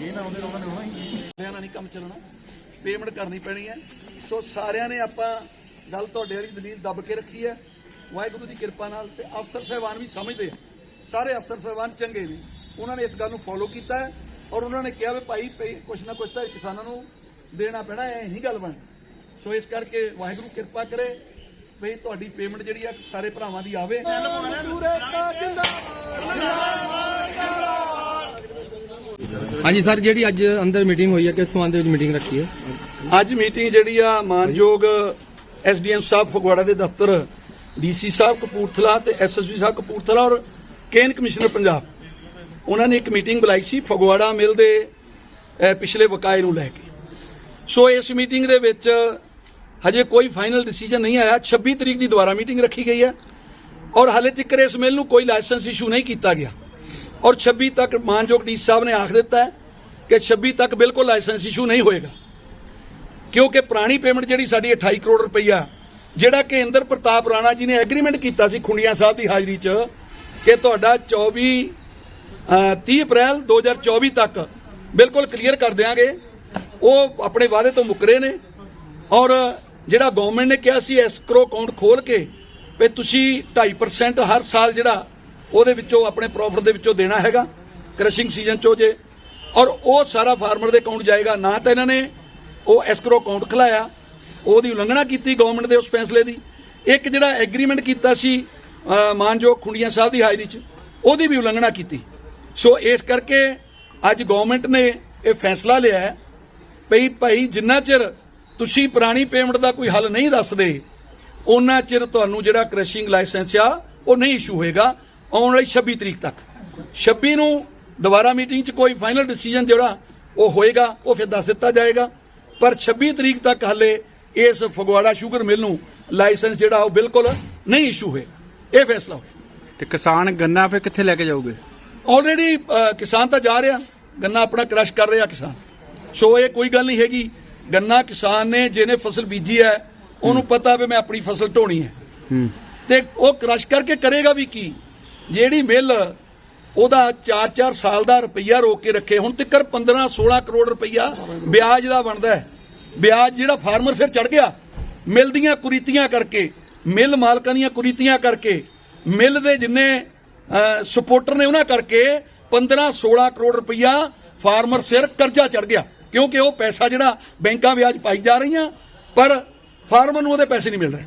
ਇਹ ਨਾ ਉਹਦੇ ਉਹਨਾਂ ਹੋਣਾ ਹੀ ਨਾਲ ਨਹੀਂ ਕੰਮ ਚੱਲਣਾ ਪੇਮੈਂਟ ਕਰਨੀ ਪੈਣੀ ਹੈ। ਸੋ ਸਾਰਿਆਂ ਨੇ ਆਪਾਂ ਗੱਲ ਤੁਹਾਡੇ ਵਾਲੀ ਦਲੀਲ ਦੱਬ ਕੇ ਰੱਖੀ ਹੈ। ਵਾਹਿਗੁਰੂ ਦੀ ਕਿਰਪਾ ਨਾਲ ਤੇ ਅਫਸਰ ਸਹਿਬਾਨ ਵੀ ਸਮਝਦੇ ਆ। ਸਾਰੇ ਅਫਸਰ ਸਹਿਬਾਨ ਚੰਗੇ ਨੇ। ਉਹਨਾਂ ਨੇ ਇਸ ਗੱਲ ਨੂੰ ਫੋਲੋ ਕੀਤਾ ਹੈ ਔਰ ਉਹਨਾਂ ਨੇ ਕਿਹਾ ਵੀ ਭਾਈ, ਪਈ ਕੁਛ ਨਾ ਕੁਛ ਤਾਂ ਕਿਸਾਨਾਂ ਨੂੰ ਦੇਣਾ ਪੈਣਾ ਐ ਨਹੀਂ ਗੱਲ ਬਣ। ਸੋ ਇਸ ਕਰਕੇ ਵਾਹਿਗੁਰੂ ਕਿਰਪਾ ਕਰੇ। ਵੀ ਤੁਹਾਡੀ ਪੇਮੈਂਟ ਜਿਹੜੀ ਆ ਸਾਰੇ ਭਰਾਵਾਂ ਦੀ ਆਵੇ। ਹਾਂਜੀ ਸਰ ਜਿਹੜੀ ਅੱਜ ਅੰਦਰ ਮੀਟਿੰਗ ਹੋਈ ਹੈ ਕਿਸ ਸੰਬੰਧ ਦੇ ਵਿੱਚ ਮੀਟਿੰਗ ਰੱਖੀ ਹੈ ਅੱਜ ਮੀਟਿੰਗ ਜਿਹੜੀ ਆ ਮਾਨਯੋਗ ਐਸਡੀਐਮ ਸਾਹਿਬ ਫਗਵਾੜਾ ਦੇ ਦਫ਼ਤਰ ਡੀਸੀ ਸਾਹਿਬ ਕਪੂਰਥਲਾ ਤੇ ਐਸਐਸਪੀ ਸਾਹਿਬ ਕਪੂਰਥਲਾ ਔਰ ਕੇਨ ਕਮਿਸ਼ਨਰ ਪੰਜਾਬ। ਉਹਨਾਂ ਨੇ ਇੱਕ ਮੀਟਿੰਗ ਬੁਲਾਈ ਸੀ ਫਗਵਾੜਾ ਮਿਲ ਦੇ ਪਿਛਲੇ ਬਕਾਏ ਨੂੰ ਲੈ ਕੇ। ਸੋ ਇਸ ਮੀਟਿੰਗ ਦੇ ਵਿੱਚ ਹਜੇ ਕੋਈ ਫਾਈਨਲ ਡਿਸੀਜਨ ਨਹੀਂ ਆਇਆ। 26 ਤਰੀਕ ਦੀ ਦੁਬਾਰਾ ਮੀਟਿੰਗ ਰੱਖੀ ਗਈ ਹੈ ਔਰ ਹਾਲੇ ਤੱਕ ਇਸ ਮਿਲ ਨੂੰ ਕੋਈ ਲਾਇਸੈਂਸ ਇਸ਼ੂ ਨਹੀਂ ਕੀਤਾ ਗਿਆ। ਔਰ 26 ਤੱਕ ਮਾਨਯੋਗ ਡੀ ਸਾਹਿਬ ਨੇ ਆਖ ਦਿੱਤਾ ਹੈ ਕਿ 26 ਤੱਕ ਬਿਲਕੁਲ ਲਾਇਸੈਂਸ ਇਸ਼ੂ ਨਹੀਂ ਹੋਏਗਾ। ਕਿਉਂਕਿ ਪੁਰਾਣੀ ਪੇਮੈਂਟ ਜਿਹੜੀ ਸਾਡੀ 28 ਕਰੋੜ ਰੁਪਈਆ, ਜਿਹੜਾ ਕਿ ਇੰਦਰ ਪ੍ਰਤਾਪ ਰਾਣਾ ਜੀ ਨੇ ਐਗਰੀਮੈਂਟ ਕੀਤਾ ਸੀ ਖੁੰਡੀਆਂ ਸਾਹਿਬ ਦੀ ਹਾਜ਼ਰੀ 'ਚ ਕਿ ਤੁਹਾਡਾ 24 ਅਹ 30 ਅਪ੍ਰੈਲ 2024 ਤੱਕ ਬਿਲਕੁਲ ਕਲੀਅਰ ਕਰ ਦਿਆਂਗੇ। ਉਹ ਆਪਣੇ ਵਾਅਦੇ ਤੋਂ ਮੁੱਕਰੇ ਨੇ ਔਰ ਜਿਹੜਾ ਗਵਰਨਮੈਂਟ ਨੇ ਕਿਹਾ ਸੀ ਐਸਕਰੋ ਅਕਾਊਂਟ ਖੋਲ ਕੇ ਵੀ ਤੁਸੀਂ 2.5% ਹਰ ਸਾਲ ਜਿਹੜਾ ਉਹਦੇ ਵਿੱਚੋਂ, ਆਪਣੇ ਪ੍ਰੋਫਿਟ ਦੇ ਵਿੱਚੋਂ ਦੇਣਾ ਹੈਗਾ ਕ੍ਰਸ਼ਿੰਗ ਸੀਜ਼ਨ 'ਚੋਂ ਜੇ। ਔਰ ਉਹ ਸਾਰਾ ਫਾਰਮਰ ਦੇ ਅਕਾਊਂਟ ਜਾਏਗਾ। ਨਾ ਤਾਂ ਇਹਨਾਂ ਨੇ ਉਹ ਐਸਕਰੋ ਅਕਾਊਂਟ ਖਲਾਇਆ, ਉਹਦੀ ਉਲੰਘਣਾ ਕੀਤੀ ਗਵਰਨਮੈਂਟ ਦੇ ਉਸ ਫੈਸਲੇ ਦੀ। ਇੱਕ ਜਿਹੜਾ ਐਗਰੀਮੈਂਟ ਕੀਤਾ ਸੀ ਮਾਨਯੋਗ ਖੁੰਡੀਆਂ ਸਾਹਿਬ ਦੀ ਹਾਜ਼ਰੀ 'ਚ, ਉਹਦੀ ਵੀ ਉਲੰਘਣਾ ਕੀਤੀ। ਸੋ ਇਸ ਕਰਕੇ ਅੱਜ ਗਵਰਨਮੈਂਟ ਨੇ ਇਹ ਫੈਸਲਾ ਲਿਆ ਹੈ ਭਈ ਭਾਈ ਜਿੰਨਾ ਚਿਰ ਤੁਸੀਂ ਪੁਰਾਣੀ ਪੇਮੈਂਟ ਦਾ ਕੋਈ ਹੱਲ ਨਹੀਂ ਦੱਸਦੇ ਉਹਨਾਂ ਚਿਰ ਤੁਹਾਨੂੰ ਜਿਹੜਾ ਕ੍ਰਸ਼ਿੰਗ ਲਾਇਸੈਂਸ ਆ ਉਹ ਨਹੀਂ ਇਸ਼ੂ ਹੋਏਗਾ ਆਉਣ ਵਾਲੀ 26 ਤਰੀਕ ਤੱਕ। 26 ਨੂੰ ਦੁਬਾਰਾ ਮੀਟਿੰਗ 'ਚ ਕੋਈ ਫਾਈਨਲ ਡਿਸੀਜਨ ਜਿਹੜਾ ਉਹ ਹੋਏਗਾ ਉਹ ਫਿਰ ਦੱਸ ਦਿੱਤਾ ਜਾਏਗਾ। ਪਰ 26 ਤਰੀਕ ਤੱਕ ਹੱਲੇ ਇਸ ਫਗਵਾੜਾ ਸ਼ੂਗਰ ਮਿਲ ਨੂੰ ਲਾਇਸੈਂਸ ਜਿਹੜਾ ਉਹ ਬਿਲਕੁਲ ਨਹੀਂ ਇਸ਼ੂ ਹੋਏਗਾ। ਇਹ ਫੈਸਲਾ ਹੋਇਆ ਤੇ ਕਿਸਾਨ ਗੰਨਾ ਫਿਰ ਕਿੱਥੇ ਲੈ ਕੇ ਜਾਓਗੇ ਆਲਰੇਡੀ ਕਿਸਾਨ ਤਾਂ ਜਾ ਰਿਹਾ। ਗੰਨਾ ਆਪਣਾ ਕ੍ਰਸ਼ ਕਰ ਰਿਹਾ ਕਿਸਾਨ। ਸੋ ਇਹ ਕੋਈ ਗੱਲ ਨਹੀਂ ਹੈਗੀ। ਗੰਨਾ ਕਿਸਾਨ ਨੇ ਜਿਹਨੇ ਫਸਲ ਬੀਜੀ ਹੈ ਉਹਨੂੰ ਪਤਾ ਵੀ ਮੈਂ ਆਪਣੀ ਫਸਲ ਢੋਣੀ ਹੈ। ਤੇ ਉਹ ਕ੍ਰਸ਼ ਕਰਕੇ ਕਰੇਗਾ ਵੀ ਕੀ? ਜਿਹੜੀ ਮਿੱਲ ਉਹਦਾ 4-4 ਸਾਲ ਦਾ ਰੁਪਈਆ ਰੋਕ ਕੇ ਰੱਖੇ। ਹੁਣ ਤੱਕ 15-16 ਕਰੋੜ ਰੁਪਈਆ ਵਿਆਜ ਦਾ ਬਣਦਾ ਹੈ। ਵਿਆਜ ਜਿਹੜਾ ਫਾਰਮਰ ਸਿਰ ਚੜ ਗਿਆ ਮਿਲ ਦੀਆਂ ਕੁਰੀਤੀਆਂ ਕਰਕੇ ਮਿਲ ਮਾਲਕਾਂ ਦੀਆਂ ਕੁਰੀਤੀਆਂ ਕਰਕੇ ਮਿਲ ਦੇ ਜਿੰਨੇ ਸਪੋਰਟਰ ਨੇ ਉਹਨਾਂ ਕਰਕੇ 15-16 ਕਰੋੜ ਰੁਪਈਆ ਫਾਰਮਰ ਸਿਰ ਕਰਜ਼ਾ ਚੜ ਗਿਆ। ਕਿਉਂਕਿ ਉਹ ਪੈਸਾ ਜਿਹੜਾ ਬੈਂਕਾਂ ਵਿਆਜ ਪਾਈ ਜਾ ਰਹੀਆਂ, ਪਰ ਫਾਰਮਰ ਨੂੰ ਉਹਦੇ ਪੈਸੇ ਨਹੀਂ ਮਿਲ ਰਹੇ।